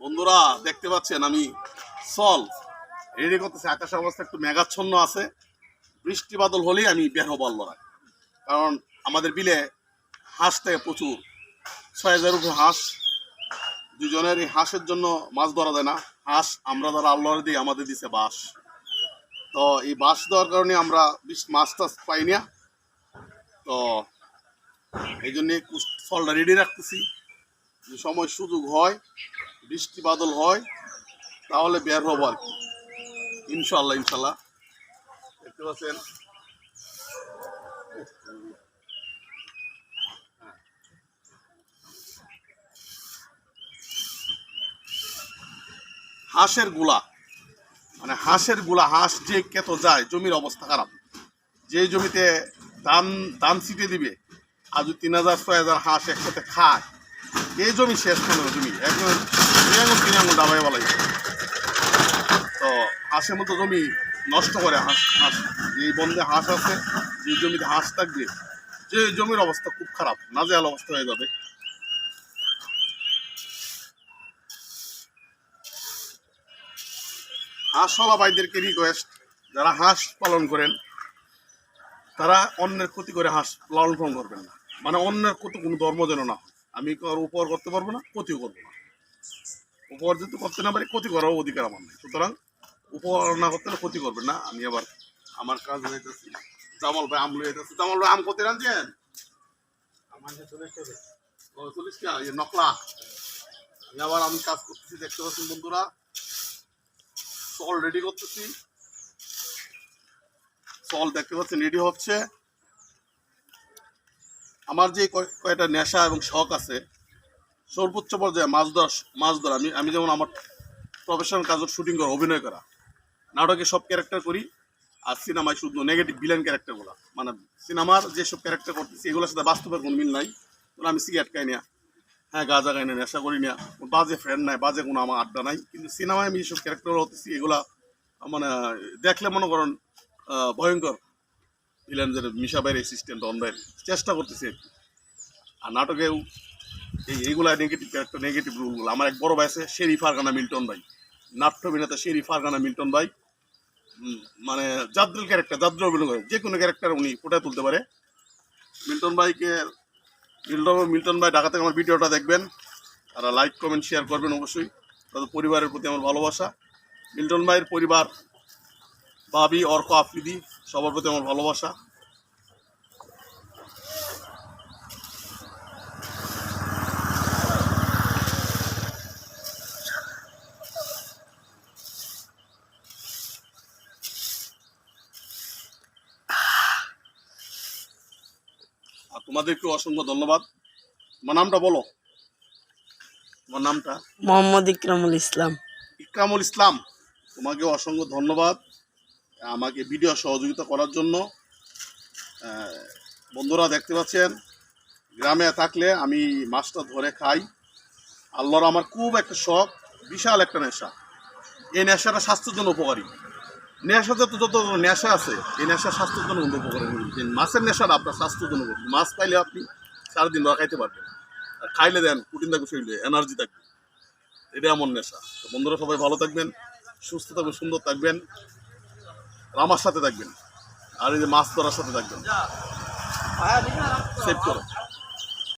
বন্ধুরা, দেখতে পাচ্ছেন আমি সল। রেডি করতেছি, আকাশের অবস্থা একটু মেঘাচ্ছন্ন আছে। বৃষ্টি বাদল হলেই আমি বের হব আল্লাহ কারণ আমাদের বিলে হাঁস প্রচুর। ছয় হাজার উপরে হাঁস। দুজনের এই হাঁসের জন্য মাছ ধরা যায় না। হাঁস আমরা যারা আল্লাহর দিয়ে আমাদের দিছে বাঁশ। তো এই বাঁশ দেওয়ার কারণে আমরা মাছ টাছ পাই না। তো এই জন্যে ফলটা রেডি রাখতেছি। যে সময় সুযোগ হয়, বৃষ্টি বাদল হয়, তাহলে বের হব আর কি। ইনশাল্লাহ ইনশাল্লাহ দেখতে পাচ্ছেন? হাঁসেরগুলা মানে হাঁসেরগুলা, হাঁস যে কেত যায়, জমির অবস্থা খারাপ। যে জমিতে ধান ধান ছিটে দিবে যদি তিন হাজার, ছয় হাজার হাঁস একসাথে খায়, এই জমি শেষ কোনো জমি একদম দুই আঙুল তিন আঙুল ডাবাই তো হাঁসের মতো জমি নষ্ট করে হাঁস হাঁস। যে বন্ধে হাঁস আছে যে জমিতে হাঁস থাকবে, যে জমির অবস্থা খুব খারাপ, নাজেহাল অবস্থা হয়ে যাবে। হাঁসওয়ালা ভাইদেরকে রিকোয়েস্ট যারা হাঁস পালন করেন, তারা অন্যের ক্ষতি করে হাঁস লালন পালন করবেন না। মানে অন্যের ক্ষতি কোনো ধর্ম যেন না হয়। আমি কারও উপহার করতে পারব না ক্ষতিও করব না। উপহার যেহেতু করতে না পারি ক্ষতি করার অধিকার আমার নেই। সুতরাং উপহার না করতে ক্ষতি করবে না। আমি আবার আমার কাজ হইতেছি। জামাল ভাই আম লইতেছি জামাল ভাই আম কত রাঁধছেন? ও, চল্লিশ টাকা নকলা। আমি আবার আমি কাজ করতেছি দেখতে পাচ্ছেন বন্ধুরা। সল রেডি করতেছি। সল দেখতে পাচ্ছেন রেডি হচ্ছে। আমার যে কয়- কয়টা নেশা এবং শখ আছে, সর্বোচ্চ পর্যায়ে মাছ ধরা মাছ ধরা। আমি আমি যেমন আমার প্রফেশনাল কাজ শুটিং করা, অভিনয় করা, নাটকে সব ক্যারেক্টার করি, আর সিনেমায় শুধু নেগেটিভ ভিলেন ক্যারেক্টারগুলো মানে সিনেমার যেসব ক্যারেক্টার করতেছি, এগুলোর সাথে বাস্তবের কোনো মিল নাই। আমি সিগারেট খাই না হ্যাঁ গাঁজা খাই না, নেশা করি না। বাজে ফ্রেন্ড নাই, বাজে কোনো আমার আড্ডা নাই। কিন্তু সিনেমায় আমি যেসব ক্যারেক্টার হতেছি, এগুলা মানে দেখলে মনে করেন ভয়ঙ্কর। যে মিশা বাইরে অ্যাসিস্ট্যান্ট অন চেষ্টা করতেছি আর নাটকেও এই এইগুলা নেগেটিভ ক্যারেক্টার নেগেটিভ রুলগুলো আমার এক বড় ভাই আছে, শেরি ফারগানা মিল্টন ভাই। নাট্য অভিনেতা শেরি ফারগানা মিল্টন ভাই। মানে জাদ্রুল ক্যারেক্টার জাদ্র অভিনয় করে। যে কোনো ক্যারেক্টার উনি ফুটায় তুলতে পারে। মিল্টন ভাইকে, মিল্টন মিল্টন ভাই ঢাকা থেকে আমার ভিডিওটা দেখবেন। তারা লাইক কমেন্ট শেয়ার করবেন অবশ্যই। তাদের পরিবারের প্রতি আমার ভালোবাসা। মিল্টন ভাইয়ের পরিবার, ভাবি, অর্ক, আফ্রিদি সবার প্রতি আমার ভালোবাসা। আর তোমাদেরকে অসংখ্য ধন্যবাদ। তোমার নামটা বলো। তোমার নামটা? মোহাম্মদ ইকরামুল ইসলাম। ইকরামুল ইসলাম। তোমাকে অসংখ্য ধন্যবাদ। আমাকে ভিডিও সহযোগিতা করার জন্য বন্ধুরা দেখতে পাচ্ছেন, গ্রামে থাকলে আমি মাছটা ধরে খাই। আল্লাহর আমার খুব একটা শখ, বিশাল একটা নেশা। এই নেশাটা স্বাস্থ্যের জন্য উপকারী। নেশা যত যত নেশা আছে, এই নেশা স্বাস্থ্যের জন্য উপকারী। মাছের নেশাটা আপনার স্বাস্থ্যের জন্য। মাছ পাইলে আপনি সারাদিন ধরা খাইতে পারবেন। আর খাইলে দেন, প্রোটিন থাকবে শরীরে, এনার্জি থাকবে। এটা এমন নেশা। তো বন্ধুরা সবাই ভালো থাকবেন, সুস্থ থাকবেন, সুন্দর থাকবেন। আর আমার সাথে থাকবেন। আর এই যে মাছ ধরার সাথে থাকবেন। সেভ করো।